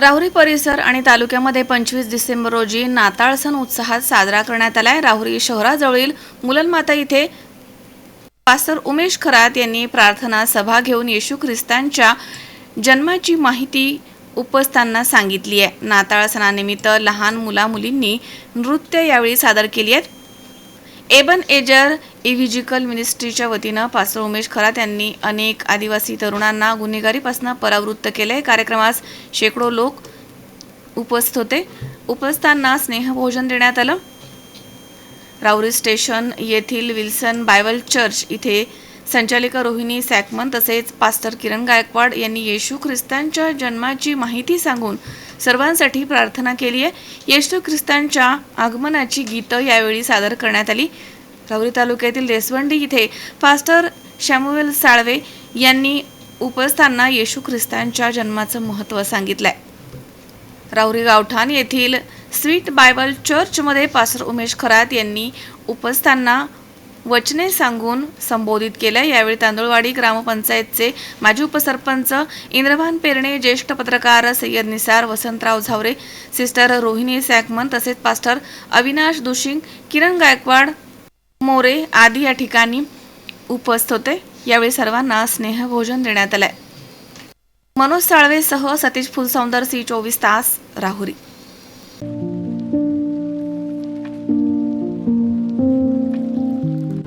राहुरी परिसर आणि तालुक्यामध्ये पंचवीस डिसेंबर रोजी नाताळ सण उत्साहात साजरा करण्यात आलाय. राहुरी शहराजवळील मुलनमाता इथे पास्टर उमेश खरात यांनी प्रार्थना सभा घेऊन येशू ख्रिस्तांच्या जन्माची माहिती उपस्थांना सांगितली आहे. नाताळ सणानिमित्त लहान मुला मुलींनी नृत्य यावेळी सादर केली आहेत. एबन एजर इव्हिजिकल मिनिस्ट्रीच्या वतीनं पास्टर उमेश खरात यांनी अनेक आदिवासी तरुणांना गुन्हेगारीपासून परावृत्त केले कार्यक्रमास शेकडो लोक उपस्थित होते. उपस्थांना स्नेहभोजन देण्यात आलं. राऊरी स्टेशन येथील विल्सन बायबल चर्च इथे संचालिका रोहिणी सॅकमन तसेच पास्टर किरण गायकवाड यांनी येशू ख्रिस्तांच्या जन्माची माहिती सांगून सर्वांसाठी प्रार्थना केली आहे. येशू ख्रिस्तांच्या आगमनाची गीतं यावेळी सादर करण्यात आली. राहुरी तालुक्यातील देसवंडी इथे पास्टर शॅम्युएल साळवे यांनी उपस्थांना येशू ख्रिस्तांच्या जन्माचं महत्त्व सांगितलंय. राहुरी गावठाण येथील स्वीट बायबल चर्चमध्ये पास्टर उमेश खरात यांनी उपस्थांना वचने सांगून संबोधित केलं यावेळी तांदुळवाडी ग्रामपंचायतचे माजी उपसरपंच इंद्रभान पेरणे ज्येष्ठ पत्रकार सय्यद निसार वसंतराव झावरे सिस्टर रोहिणी सॅकमन तसेच पास्टर अविनाश दुशिंग किरण गायकवाड मोरे आदी या ठिकाणी उपस्थित होते. यावेळी सर्वांना स्नेहभोजन देण्यात आलंय. मनोज साळवेसह सतीश फुलसौंदर सी चोवीस तास राहुरी.